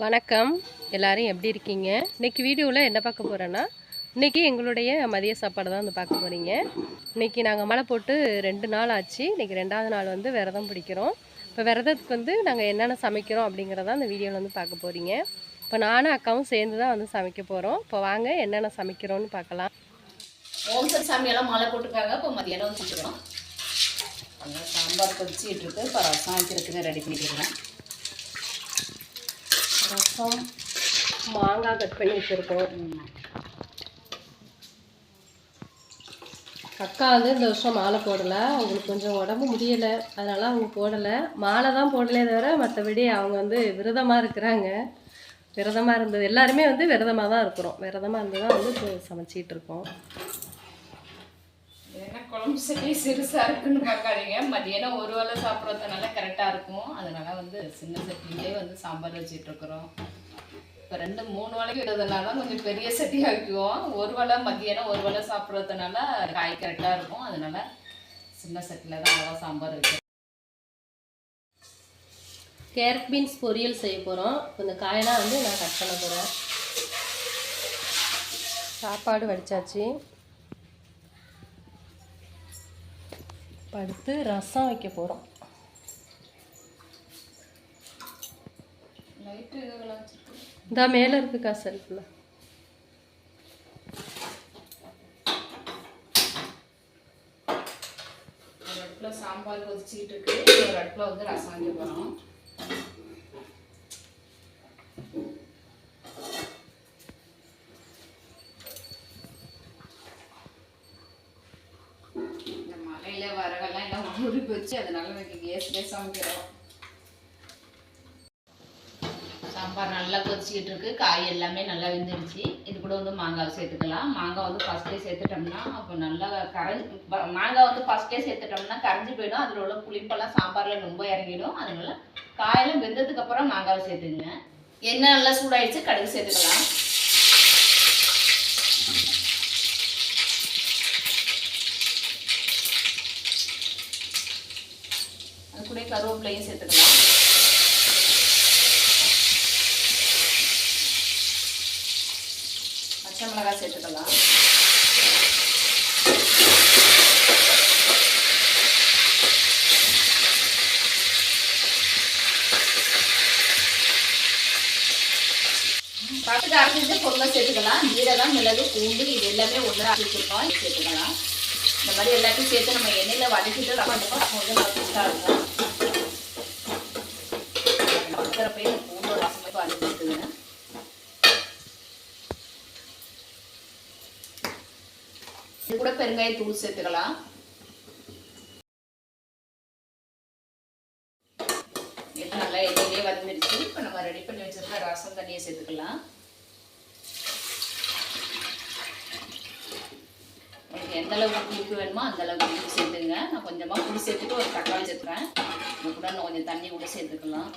வணக்கம். எல்லாரும் எப்படி இருக்கீங்க? இன்னைக்கு வீடியோவில் என்ன பார்க்க போகிறேன்னா இன்றைக்கி எங்களுடைய மதிய சாப்பாடு தான் வந்து பார்க்க போகிறீங்க இன்னைக்கு நாங்கள் மழை போட்டு ரெண்டு நாள் ஆச்சு. இன்றைக்கி ரெண்டாவது நாள் வந்து விரதம் பிடிக்கிறோம். இப்போ விரதத்துக்கு வந்து நாங்கள் என்னென்ன சமைக்கிறோம் அப்படிங்கிறத அந்த வீடியோவில் வந்து பார்க்க போகிறீங்க இப்போ நானும் அக்காவும் சேர்ந்து தான் வந்து சமைக்க போகிறோம் இப்போ வாங்க என்னென்ன சமைக்கிறோன்னு பார்க்கலாம். ஓம் சரி சாமியெல்லாம் மழை போட்டிருக்காங்க. இப்போ மதியானம் வச்சுக்கிறோம் சாம்பார் கொதிச்சிட்டு இருக்கு. இப்போ ரசம் வைக்கிறதுக்கு ரெடி பண்ணிக்கிறேன் ரசம் மாங்காய் கட் பண்ணி வச்சுருக்கோம். அக்கா வந்து இந்த வருஷம் மாலை போடலை. அவங்களுக்கு கொஞ்சம் உடம்பு முடியலை. அதனால் அவங்க போடலை. மாலை தான் போடலே தவிர மற்றபடி அவங்க வந்து விரதமாக இருக்கிறாங்க. விரதமாக இருந்தது. எல்லாருமே வந்து விரதமாக தான் இருக்கிறோம். விரதமாக இருந்து தான் வந்து சமைச்சிக்கிட்டு இருக்கோம். ஏன்னா குழம்பு சட்டி சிறுசாக இருக்குன்னு பார்க்காதீங்க. மதியானம் ஒரு வேளை சாப்பிட்றதுனால கரெக்டாக இருக்கும். அதனால் வந்து சின்ன சட்டிலே வந்து சாம்பார் வச்சிட்ருக்குறோம் இப்போ ரெண்டு மூணு வேலைக்கு விடுறதுனால தான் கொஞ்சம் பெரிய சட்டி ஆக்குவோம் ஒரு வேளை மதியானம் ஒரு வேளை சாப்பிட்றதுனால காய் கரெக்டாக இருக்கும். அதனால் சின்ன சட்டியில் தான் அவ்வளோ சாம்பார் வைக்கிறோம். கேரட் பீன்ஸ் பொரியல் செய்ய போகிறோம் இந்த காயெல்லாம் வந்து நான் கட் பண்ண போகிறேன் சாப்பாடு வடித்தாச்சு இப்ப அடுத்து ரசம் வைக்க போகிறோம் இந்த மேலே இருக்குக்கா செல்ஃபில் சாம்பார் கொதிச்சிக்கிட்டு இருக்கு. ஒரு அடுப்பில் வந்து ரசம் வைக்க போகிறோம் உருப்பி வச்சு அதை நல்லா அதனால இன்னைக்கு சமைக்கிறோம் சாம்பார் நல்லா கொதிச்சிக்கிட்டு இருக்கு. காய் எல்லாமே நல்லா வெந்துருச்சு. இது கூட வந்து மாங்காய் சேர்த்துக்கலாம். மாங்காய் வந்து ஃபஸ்ட்டே சேர்த்துட்டோம்னா அப்போ நல்லா கரைஞ்சி மாங்காய் வந்து ஃபஸ்ட்டே சேர்த்துட்டோம்னா கரைஞ்சி போயிடும். அதில் உள்ள புளிப்பெல்லாம் சாம்பாரில் ரொம்ப இறங்கிடும். அதனால காயெல்லாம் வெந்ததுக்கப்புறம் மாங்காவை சேர்த்துங்க எண்ணெய் நல்லா சூடாயிடுச்சு. கடுகு சேர்த்துக்கலாம். கூட கருவேப்பிலையும் சேர்த்துக்கலாம் பச்சை மிளகாய் சேர்த்துக்கலாம். பக்கத்துக்கு அரைஞ்சிட்டு பொருளை சேர்த்துக்கலாம். ஜீரகம் மிளகு பூண்டு இது எல்லாமே ஒன்றா அரைச்சிருக்கோம் சேர்த்துக்கலாம். இந்த மாதிரி எல்லாத்தையும் சேர்த்து நம்ம எண்ணெயில் வதக்கிட்டு ரப்பா அப்போ வந்து நல்லா இருக்கும் பக்கறப்பே இந்த பூண்டோட ரசமே வதக்கிட்டுங்க பெருங்காயத்தூள் தூள் சேர்த்துக்கலாம். எல்லாம் நல்லா எண்ணெயிலே வதங்கிடுச்சு. இப்போ நம்ம ரெடி பண்ணி வச்சிருக்க ரசம் தண்ணியை சேர்த்துக்கலாம். உங்களுக்கு எந்த அளவுக்கு புளிப்பு வேணுமோ அந்த அளவுக்கு புளிப்பு சேர்த்துங்க. நான் கொஞ்சமாக புளி சேர்த்துட்டு ஒரு தக்காளி சேர்த்துறேன் இது கூட நான் கொஞ்சம் தண்ணி கூட சேர்த்துக்கலாம்.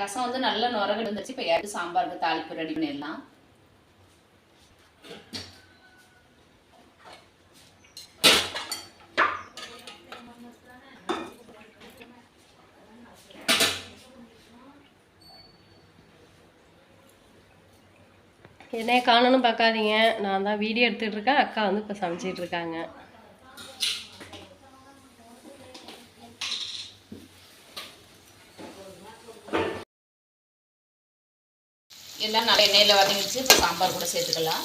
ரசம் வந்து நல்லா நுரகு இருந்துச்சு இப்போ ஏற்று சாம்பாருக்கு தாளிப்பு ரெடி பண்ணிடலாம். என்னைய காணணும் பார்க்காதீங்க. நான் தான் வீடியோ எடுத்துகிட்டு இருக்கேன். அக்கா வந்து இப்போ சமைச்சிட்டு இருக்காங்க. எல்லாம் நல்லா எண்ணெயில் வதங்கிடுச்சு. இப்போ சாம்பார் கூட சேர்த்துக்கலாம்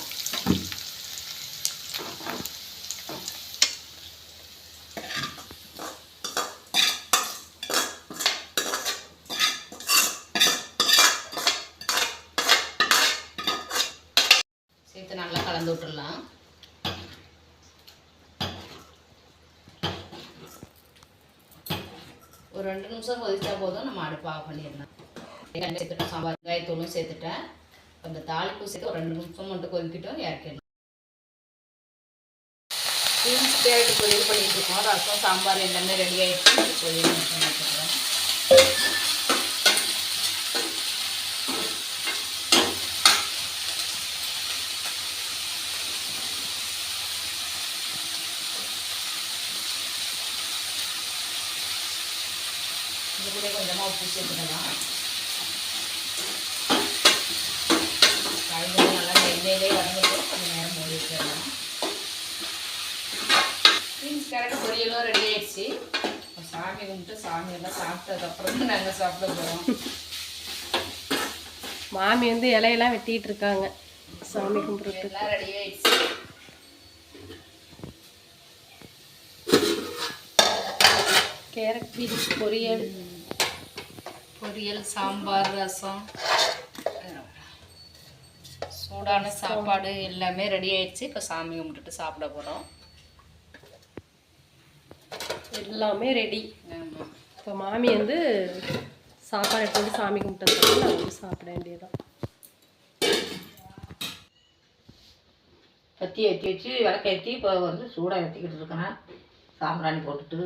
சேர்த்து நல்லா கலந்து விட்டுடலாம் ஒரு ரெண்டு நிமிஷம் கொதிச்சா போதும் நம்ம அடுப்பு ஆஃப் பண்ணிடலாம். வெங்காயம் சேர்த்துட்டோம் சாம்பார் வெங்காயத்தூளும் சேர்த்துட்டேன். அந்த தாளிப்பு சேர்த்து ஒரு ரெண்டு நிமிஷம் மட்டும் கொதிக்கிட்டோம் இறக்கிடலாம். பீன்ஸ் கேரட் பொரியல் பண்ணிட்டு இருக்கோம் ரசம் சாம்பார் எல்லாமே ரெடி ஆகிடுச்சு பொரியல் சேர்த்துக்கலாம் காய்கறி நல்லா எண்ணெயிலே வதங்கட்டும் கொஞ்சம் நேரம் மூடி வச்சிடலாம். பீன்ஸ் கேரட் பொரியலும் ரெடி ஆயிடுச்சு. சாமி கும்பிட்டு சாமியெல்லாம் சாப்பிட்டதுக்கப்புறம் நாங்கள் சாப்பிட போகிறோம் மாமி வந்து இலையெல்லாம் வெட்டிகிட்டு இருக்காங்க. சாமி கும்பிட்டு எல்லாம் ரெடி ஆயிடுச்சு. கேரட் பீன்ஸ் பொரியல். பொரியல் சாம்பார் ரசம். சூடான சாப்பாடு எல்லாமே ரெடி ஆயிடுச்சு. இப்போ சாமி கும்பிட்டுட்டு சாப்பிட போகிறோம் எல்லாமே ரெடி ஆமாம் இப்போ மாமி வந்து சாப்பாடு எடுத்து வந்து சாமி கும்பிட்டதுக்கு நான் வந்து சாப்பிட வேண்டியதுதான். பத்தி ஏற்றி வச்சு விளக்க ஏற்றி இப்போ வந்து சூடாக ஏற்றிக்கிட்டு இருக்கிறேன் சாம்பிராணி போட்டுட்டு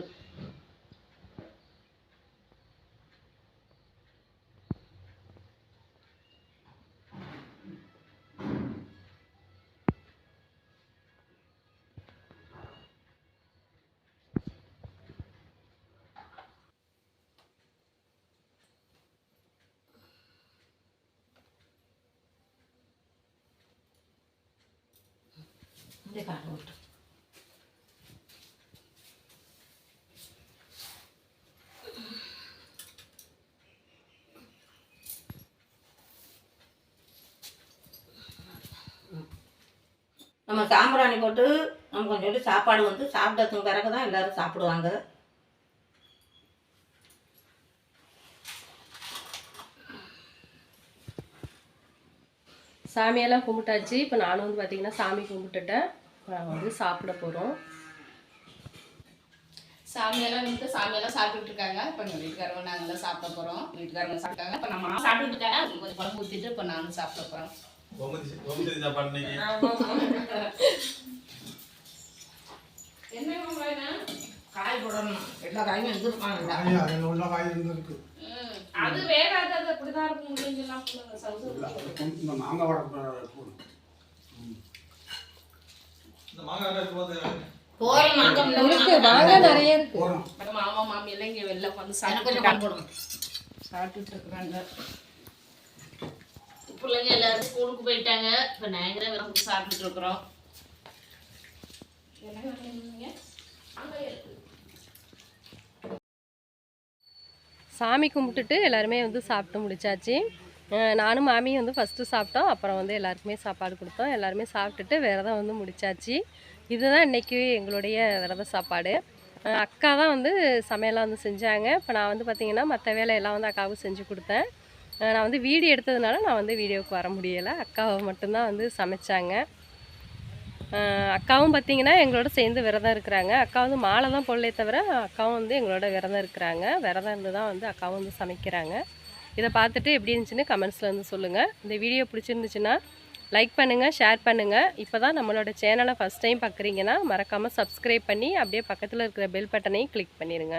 இந்த காட்டு விட்டு நம்ம சாம்பிராணி போட்டு நம்ம கொஞ்சோண்டு சாப்பாடு வந்து சாப்பிட்டதுக்கு பிறகு தான் எல்லாரும் சாப்பிடுவாங்க. சாமியெல்லாம் கும்பிட்டாச்சு. இப்போ நானும் வந்து பார்த்திங்கன்னா சாமி கும்பிட்டுட்டேன். நாங்கள் வந்து சாப்பிட போகிறோம் சாமியெல்லாம் வந்து சாமியெல்லாம் சாப்பிட்டுட்டு இருக்காங்க. இப்போ எங்கள் வீட்டுக்காரங்க நாங்களாம் சாப்பிட போகிறோம் வீட்டுக்காரங்க சாப்பிட்டாங்க. இப்போ நம்ம சாப்பிட்டுட்டு இருக்காங்க. அதுக்கு கொஞ்சம் குழம்பு ஊற்றிட்டு இப்போ நானும் சாப்பிட போகிறோம் என்ன காய் போடணும். எல்லா காயும் உள்ள காய் இருந்திருக்கு அது வேகாது அது அப்படிதான் இருக்கும். முடிஞ்செல்லாம் இந்த மாங்காய் வடை போடும் இந்த மாங்காய் இருக்கும்போது போறோம் நாங்க இருக்கு மாங்காய் நிறைய இருக்கு. போகிறோம் நம்ம மாமா மாமி எல்லாம் இங்கே வெளில வந்து சாப்பிட்டுட்டு இருக்கிறாங்க. பிள்ளைங்க எல்லாரும் ஸ்கூலுக்கு போயிட்டாங்க. இப்போ நாங்களே வந்து சாப்பிட்டுட்டு இருக்கிறோம். சாமி கும்பிட்டுட்டு எல்லாருமே வந்து சாப்பிட்டு முடிச்சாச்சு. நானும் மாமியும் வந்து ஃபஸ்ட்டு சாப்பிட்டோம். அப்புறம் வந்து எல்லாருக்குமே சாப்பாடு கொடுத்தோம். எல்லாருமே சாப்பிட்டுட்டு விரதம் வந்து முடிச்சாச்சு. இதுதான் இன்றைக்கி எங்களுடைய விரத சாப்பாடு. அக்கா தான் வந்து சமையலாம் வந்து செஞ்சாங்க. இப்போ நான் வந்து பார்த்திங்கன்னா மற்ற வேலையெல்லாம் வந்து அக்காவுக்கு செஞ்சு கொடுத்தேன். நான் வந்து வீடியோ எடுத்ததுனால நான் வந்து வீடியோவுக்கு வர முடியலை. அக்காவை மட்டும்தான் வந்து சமைச்சாங்க. அக்காவும் பார்த்தீங்கன்னா எங்களோட சேர்ந்து விரதம் இருக்கிறாங்க. அக்கா வந்து மாலை தான் பொருளே தவிர அக்காவும் வந்து எங்களோட விரதம் இருக்கிறாங்க. விரதம் இருந்து தான் வந்து அக்காவும் வந்து சமைக்கிறாங்க. இதை பார்த்துட்டு எப்படி இருந்துச்சுன்னு கமெண்ட்ஸில் வந்து சொல்லுங்கள் இந்த வீடியோ பிடிச்சிருந்துச்சுன்னா லைக் பண்ணுங்கள் ஷேர் பண்ணுங்கள் இப்போ தான் நம்மளோட சேனலை ஃபஸ்ட் டைம் பார்க்குறீங்கன்னா மறக்காமல் சப்ஸ்கிரைப் பண்ணி அப்படியே பக்கத்தில் இருக்கிற பெல் பட்டனையும் கிளிக் பண்ணிடுங்க